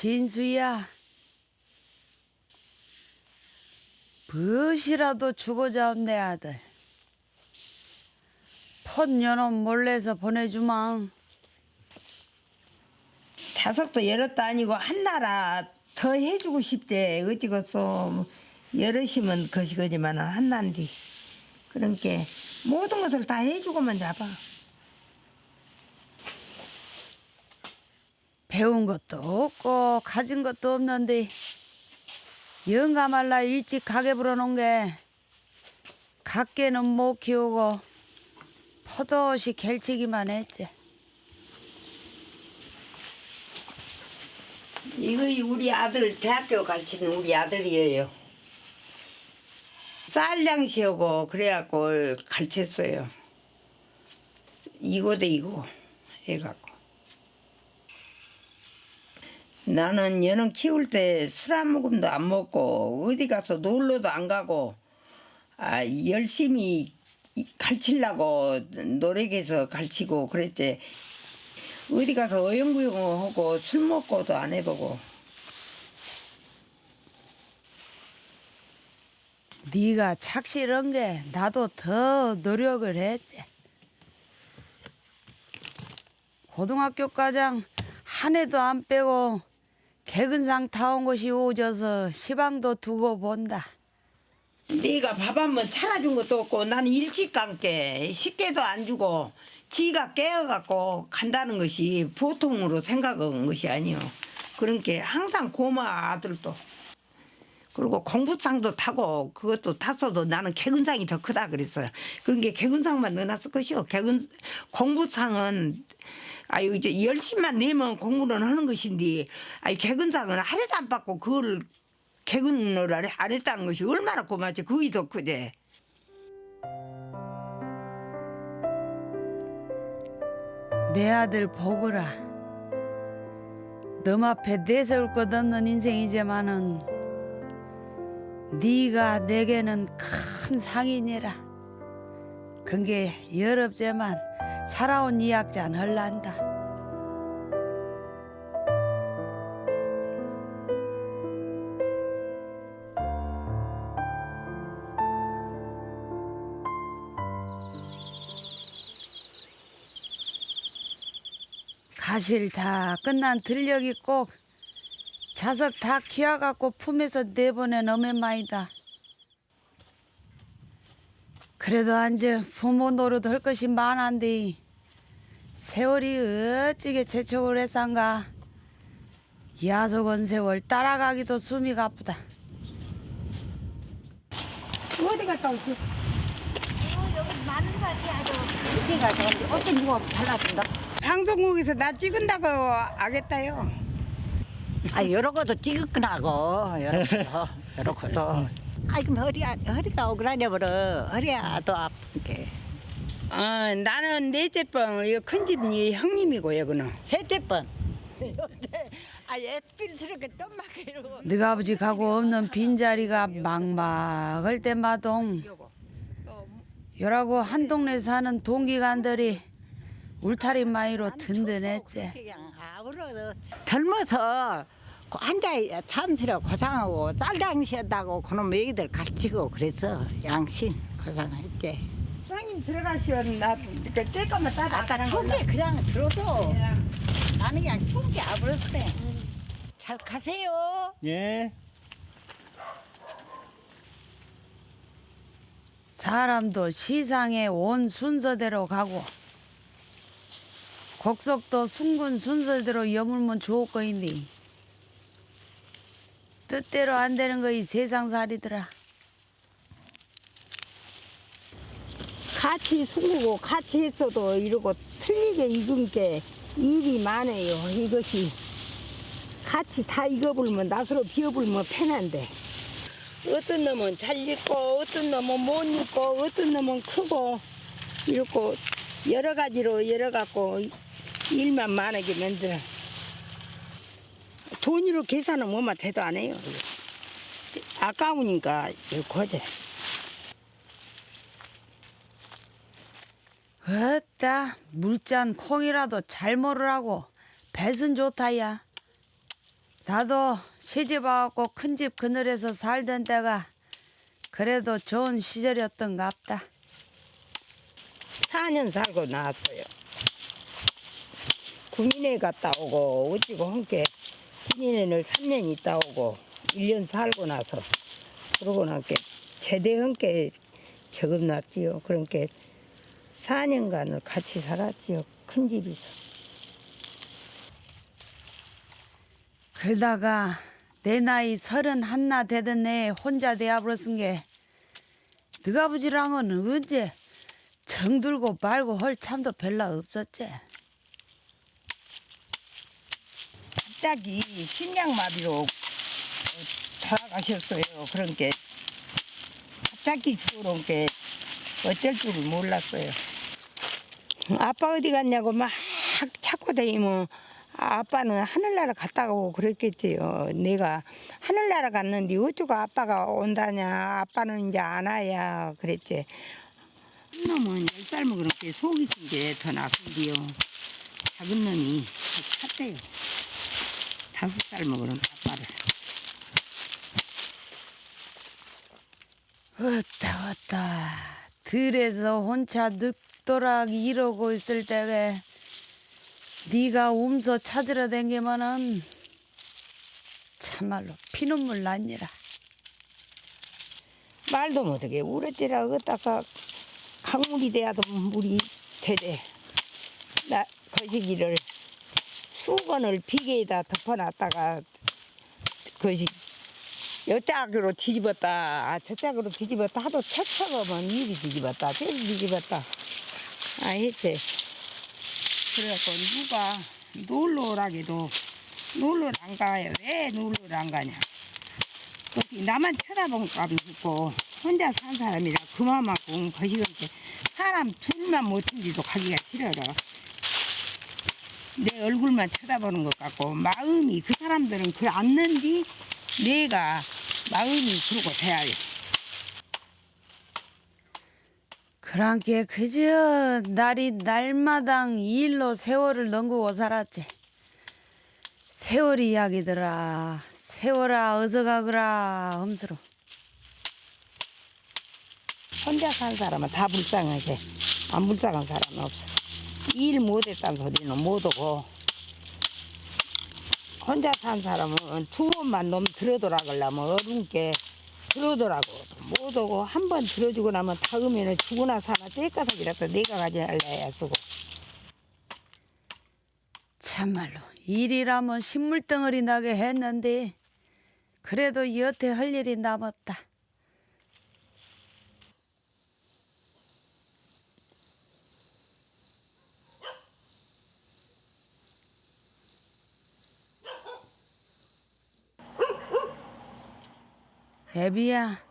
진수야. 무엇이라도 주고자 온내 아들. 폰 연놈 몰래서 보내주마. 자석도 여럿도 아니고 한 나라 더 해주고 싶대 어찌겠어 여럿이면 것이거지만 한난디 그러니까 모든 것을 다 해주고만 잡아 배운 것도 없고 가진 것도 없는데 영감할라 일찍 가게 불어놓은 게 각계는 못 키우고 포도시 갤치기만 했지. 이거 우리 아들 대학교 가르치는 우리 아들이에요. 쌀량시하고 그래갖고 가르쳤어요. 이거 대 이거 해갖고 나는 얘는 키울 때 술 한 모금도 안 먹고 어디 가서 놀러도 안 가고 아 열심히 가르치려고 노력해서 가르치고 그랬지 어디 가서 어영부영하고 술 먹고도 안 해보고 네가 착실한 게 나도 더 노력을 했지. 고등학교 과장 한 해도 안 빼고 개근상 타온 것이 오져서 시방도 두고 본다. 네가 밥 한 번 차려준 것도 없고 나는 일찍 감게 식게도 안 주고 지가 깨어갖고 간다는 것이 보통으로 생각한 것이 아니요. 그러니까 항상 고마워 아들도. 그리고 공부상도 타고 그것도 탔어도 나는 개근상이 더 크다 그랬어요. 그러니까 개근상만 넣어놨을 것이요. 개근 공부상은 아유 이제 열심만 내면 공부는 하는 것인데 아이 개근상은 하루도 안 받고 그걸 개근을 안 했다는 것이 얼마나 고맙지 그게 더 크대. 내 아들 보거라. 놈 앞에 내세울 것 없는 인생이지만은 네가 내게는 큰 상인이라. 그게 여럽지만 살아온 이약자는 헐란다. 가실 다 끝난 들녘이 꼭 자석 다 키워갖고 품에서 내보낸 어메마이다. 그래도 안저 부모 노릇 할 것이 많은데 세월이 어찌게 재촉을 했상가 야속은 세월 따라가기도 숨이 가쁘다. 어디 갔다 오지? 이게 가서 어떤 누가 잘라준다. 방송국에서 나 찍은다고 알겠다요. 아 여러 것도 찍었구나고 여러 것도 여러 것도. 아이고 허리가 허리가 오그라져 버려 허리가 또 아픈 게. 아 나는 넷째 번 이거 큰집 형님이고 여기는. 셋째 번. 아. 너희 아버지 가고 없는 빈자리가 막막할 때마동 여라고 한 동네 사는 동기간들이 울타리 마이로 든든했지. 젊어서 앉아 참스러 고상하고 쌀장시했다고 그놈 애기들 가르치고 그랬어 양신 고상했지. 사장님 들어가시면 나그 쬐까만 따라. 아까 추운게 그냥 들어도 나는 그냥 추운 게 아무렇네. 잘 가세요. 예. 사람도 시상에 온 순서대로 가고 곡석도 순군 순서대로 여물면 좋을 거인데 뜻대로 안 되는 거 이 세상 살이더라. 같이 숨고 같이 했어도 이러고 틀리게 익은 게 일이 많아요. 이것이 같이 다 익어불면 낫으로 비워불면 편한데 어떤 놈은 잘 익고 어떤 놈은 못 익고 어떤 놈은 크고 이렇고 여러 가지로 열어 갖고 일만 많게 만들어. 돈으로 계산은 뭐만 돼도 안 해요. 아까우니까 이렇게 하지. 어따 물잔 콩이라도 잘 먹으라고 배은 좋다야. 나도 시집 와갖고 큰 집 그늘에서 살던 때가 그래도 좋은 시절이었던 갑다. 4년 살고 나왔어요. 군인회 갔다 오고 어찌고 함께 군인회를 3년 있다 오고 1년 살고 나서 그러고 나게 제대 함께 적금 났지요. 그러니까 4년간을 같이 살았지요. 큰 집에서. 그러다가 내 나이 서른 한나 되던 애 혼자 쓴게 너가 아버지랑은 언제 정들고 말고 할 참도 별로 없었지. 갑자기 심장마비로 돌아가셨어요. 그런 게 갑자기 죽어놓은 게 어쩔 줄을 몰랐어요. 아빠 어디 갔냐고 막 찾고 다니면 아빠는 하늘나라 갔다 오고 그랬겠지요. 내가 하늘나라 갔는데 어쩌고 아빠가 온다냐. 아빠는 이제 안 와야 그랬지. 한 놈은 열살게 속이 쓴게더 나쁜데요. 작은 놈이 찼대요. 다섯 살 먹은 아빠를. 어따 어따 들에서 혼자 늑도락 이러고 있을 때에 네가 움서 찾으러 댕기면은 참말로 피눈물 났니라. 말도 못하게 울었지라 어따가 강물이 돼야도 물이 되대. 나 거시기를 수건을 비계에다 덮어놨다가 거시 여짝으로 뒤집었다. 아, 저짝으로 뒤집었다 하도 척척하면 이리 뒤집었다. 저리 뒤집었다. 아 했지 그래갖고 누가 놀러 오라기도 놀러 안 가요 왜 놀러 안 가냐. 거기 나만 쳐다본 값이 있고 혼자 산 사람이라 그만큼 거시건데 사람 둘만 못 챙기도 가기가 싫어라 내 얼굴만 쳐다보는 것 같고 마음이 그 사람들은 그 않는디 내가 마음이 그러고 돼야 해. 그랑께 그저 날이 날마당 이 일로 세월을 넘기고 살았지. 세월이 이야기더라. 세월아 어서 가거라 험스로. 혼자 산 사람은 다 불쌍하게 안 불쌍한 사람은 없어 일 못했다는 소리는 못하고 혼자 산 사람은 두 번만 놈 그러면 어른께 들어더라고 못하고 한 번 들어주고 나면 다음에는 죽으나 사나 떼가석이라도 내가 가져갈래야 쓰고 참말로 일이라면 신물덩어리 나게 했는데 그래도 여태 할 일이 남았다. 애비야.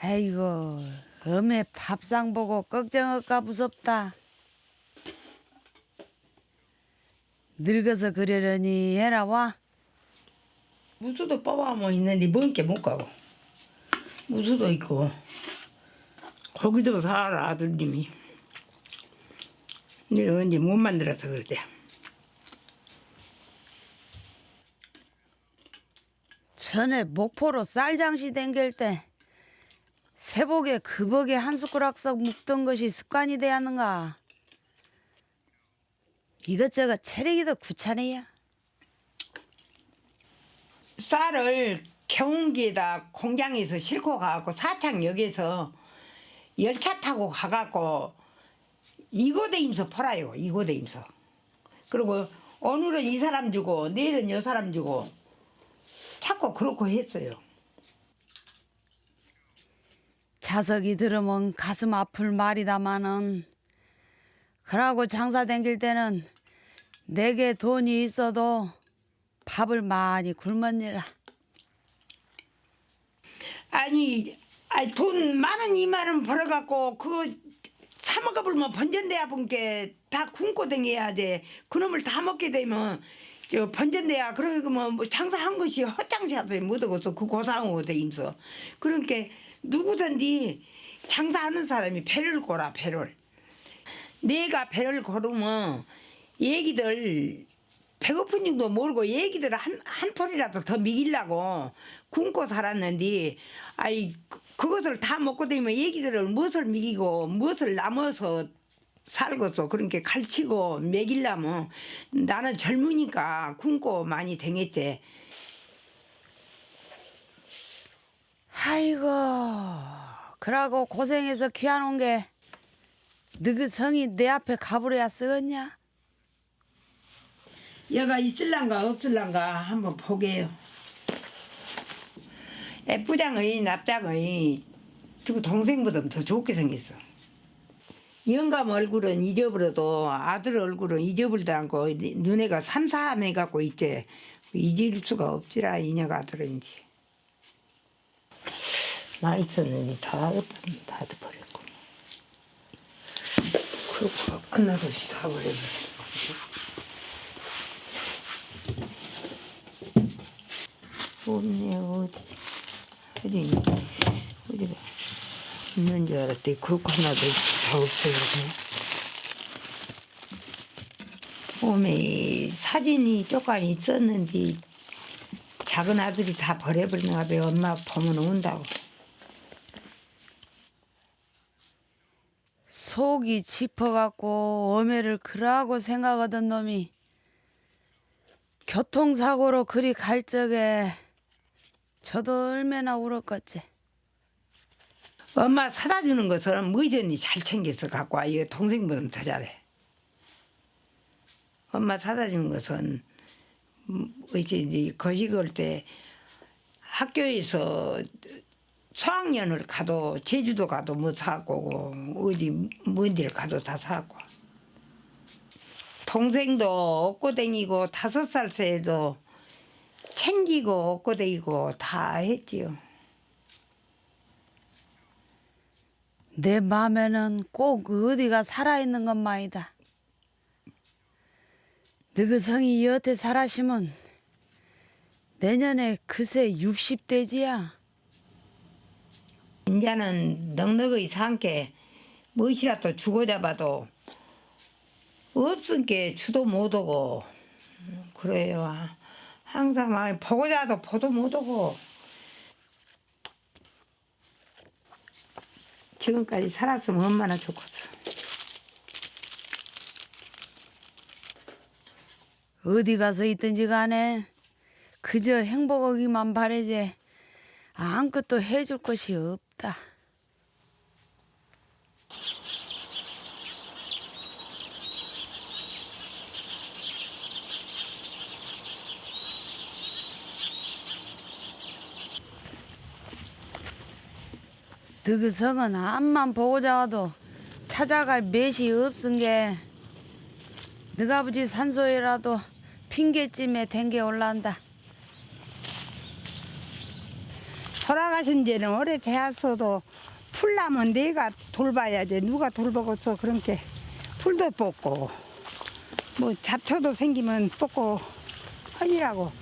아이고, 엄에 밥상 보고 걱정할까 무섭다. 늙어서 그러려니 해라 와. 무수도 뽑아면 있는데 먹게 못 가고 무수도 있고 거기도 살아 아들님이 내가 언제 못 만들어서 그러대 전에 목포로 쌀장시 댕길 때 새복에 그복에 한 숟가락씩 묵던 것이 습관이 되었는가. 이것저것 체력이도 구차네야. 쌀을 경운기에다 공장에서 싣고 가갖고 사창역에서 열차 타고 가갖고 이고대 임서 팔아요 이고대 임서 그리고 오늘은 이 사람 주고 내일은 여 사람 주고 자꾸 그렇고 했어요 자석이 들으면 가슴 아플 말이다마는 그러고 장사 댕길 때는 내게 돈이 있어도 밥을 많이 굶었니라. 아니, 아니 돈 많은 이만원 벌어갖고 그 사먹어불면 번전대야 본게 다 굶고 댕겨야 돼. 그놈을 다 먹게 되면 저 번전대야 그러면 뭐 장사한 것이 헛장사도 못하고서 그돼 임서. 그러니까 누구든지 장사하는 사람이 배를 고라 배를. 내가 배를 고르면 얘기들 배고픈 줄도 모르고 얘기들 한, 한 톨이라도 더 미기려고 굶고 살았는데 아이 그, 그것을 다 먹고 되면 얘기들을 무엇을 미기고 무엇을 남아서 살고서 그렇게 갈치고 먹이려면 나는 젊으니까 굶고 많이 댕했지 아이고 그러고 고생해서 귀한 게 너그 성이 내 앞에 가버려야 쓰겠냐? 여가 있을란가 없을란가 한번 보게요. 애부장의 납작의 두 동생보다 더 좋게 생겼어. 영감 얼굴은 잊어버려도 아들 얼굴은 잊어버리도 않고 눈에가 삼삼해 갖고 있지 잊을 수가 없지라 이녀가 아들은지. 많이 있었는데 다 다 버렸고 그렇고 하나둘씩 다 버렸네. 없네 어디. 어디 어디가 있는 줄 알았더니 그렇고 하나도 다 없어요 몸에 사진이 조금 있었는데 작은 아들이 다 버려버리는가 봐 엄마 보면 운다고. 속이 짚어갖고 어매를 그러하고 생각하던 놈이 교통사고로 그리 갈 적에 저도 얼마나 울었겠지. 엄마 사다 주는 것은 뭐든지 잘 챙겨서 갖고 와. 이거 동생보다 더 잘해. 엄마 사다 주는 것은 음, 이제 이제 거식 올때 학교에서 수학년을 가도 제주도 가도 뭐 사고 어디 먼 데를 가도 다 사고 동생도 업고 다니고 다섯 살 새도 챙기고 업고 다니고 다 했지요. 내 마음에는 꼭 어디가 살아있는 것만이다. 너그 성이 여태 살아시면 내년에 그새 60대지야. 이제는 넉넉히 산게 무엇이라도 주고 잡아도 없은 게 주도 못 오고 그래요. 항상 막 보고 자도 보도 못 오고 지금까지 살았으면 얼마나 좋겠어. 어디 가서 있든지 간에 그저 행복하기만 바래지 아무것도 해줄 것이 없다. 그 성은 암만 보고 자 와도 찾아갈 몇이 없은 게 너가 아버지 산소에라도 핑계쯤에 댕겨 올라온다. 돌아가신 지는 오래되었어도 풀나면 내가 돌봐야지 누가 돌보고서 그렇게 풀도 뽑고 뭐 잡초도 생기면 뽑고 하니라고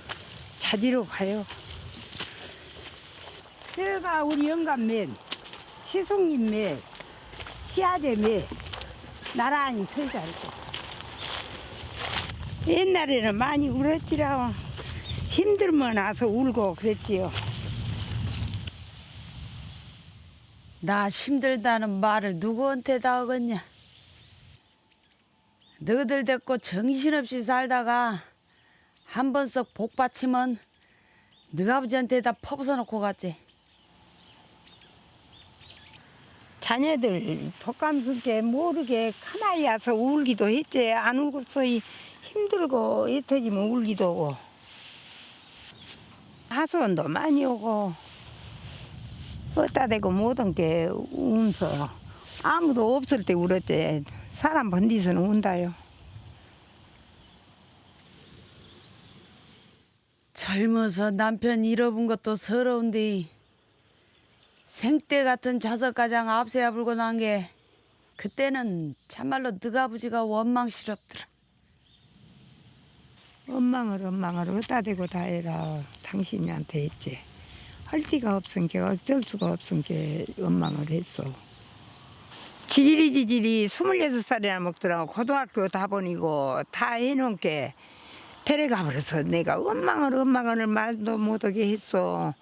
자지로 가요. 제가 우리 영감맨 시숙님맨 시아제맨 나란히 서자 옛날에는 많이 울었지라 힘들면 와서 울고 그랬지요. 나 힘들다는 말을 누구한테 다 하겠냐? 너희들 데리고 정신없이 살다가 한 번 썩 복받치면 너희 아버지한테 다 퍼부숴 놓고 갔지. 자녀들 독감스럽게 모르게 가만히 와서 울기도 했지. 안 울고 소위 힘들고 이터지면 울기도 하고. 하소연도 많이 오고 어따 대고 모든 게 울면서. 아무도 없을 때 울었지. 사람 번디서는 운다요. 젊어서 남편 잃어본 것도 서러운데 생때 같은 자석 가장 앞세야 불고 난 게 그때는 참말로 너희 아버지가 원망스럽더라. 원망을 원망을 어따 대고 다 해라 당신이한테 했지 할 데가 없은 게 어쩔 수가 없은 게 원망을 했어 지질이 지질이 26살이나 먹더라고 고등학교 다 보니고 다 해놓은 게 데려가 버려서 내가 원망을 원망을 말도 못하게 했어.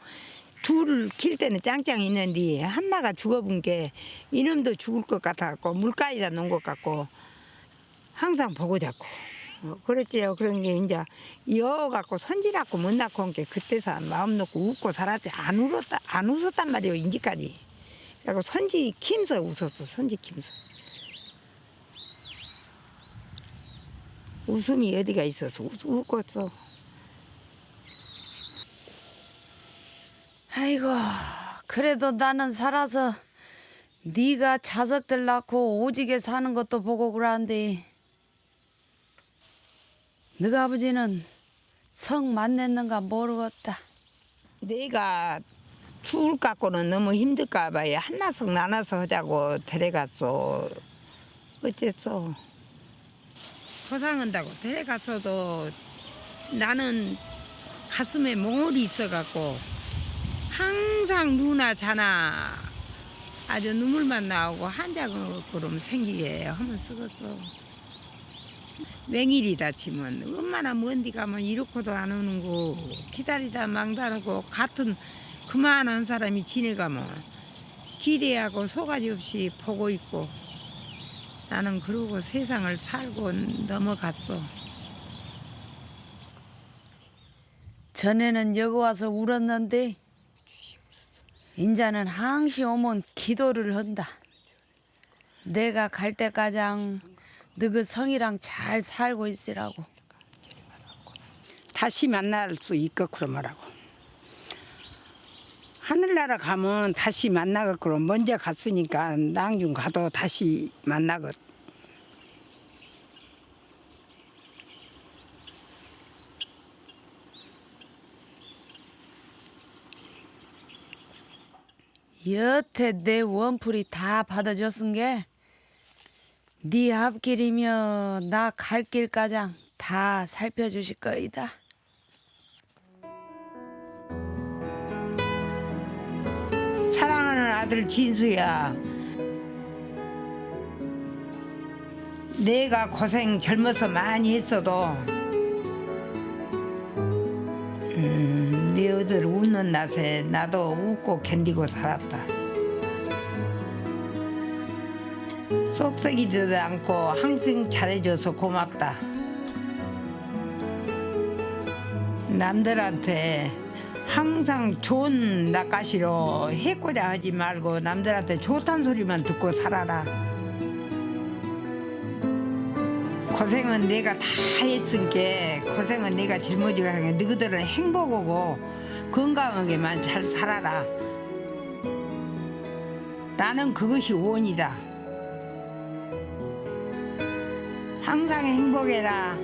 둘을 킬 때는 짱짱 있는데 한나가 죽어본 게 이놈도 죽을 것 같았고 물가에다 놓은 것 같고 항상 보고 자고 어, 그랬지요. 그런 게 이제 이어 갖고 손질 갖고 못 낳고 온 게 그때서 마음 놓고 웃고 살았지 안 울었다 안 웃었단 말이에요 인지까지. 그리고 손지 김서 웃었어 손지 김서. 웃음이 어디가 있어서 웃, 웃었어. 아이고 그래도 나는 살아서 네가 자석들 낳고 오지게 사는 것도 보고 그러는데 너가 아버지는 성 만났는가 모르겠다. 내가 추울 갖고는 너무 힘들까 봐요. 한나석 나눠서 하자고 데려갔어. 어째서 고상한다고 데려갔어도 나는 가슴에 몽울이 있어갖고 항상 누나 자나 아주 눈물만 나오고 한자그럼 생기게 하면 쓰겠어. 맹일이 다 치면 얼마나 먼디 가면 이렇게도 안 오는 거 기다리다 망다르고 같은 그만한 사람이 지내가면 기대하고 소가지 없이 보고 있고 나는 그러고 세상을 살고 넘어갔어. 전에는 여기 와서 울었는데 인자는 항시 오면 기도를 한다. 내가 갈 때까장 너그 성이랑 잘 살고 있으라고. 다시 만날 수 있고 그러더라고. 하늘나라 가면 다시 만나겠고 먼저 갔으니까 낭중 가도 다시 만나겠. 여태 내 원풀이 다 받아줬은 게 네 앞길이며 나 갈 길까장 다 살펴주실 거이다. 사랑하는 아들 진수야. 내가 고생 젊어서 많이 했어도 음, 네 어들 웃는 낯에 나도 웃고 견디고 살았다. 쏙썩이지도 않고 항상 잘해줘서 고맙다. 남들한테 항상 좋은 낯가시로 해코자 하지 말고 남들한테 좋단 소리만 듣고 살아라. 고생은 내가 다 했으니까 고생은 내가 짊어지고 하게 너희들은 행복하고 건강하게만 잘 살아라. 나는 그것이 원이다. 항상 행복해라.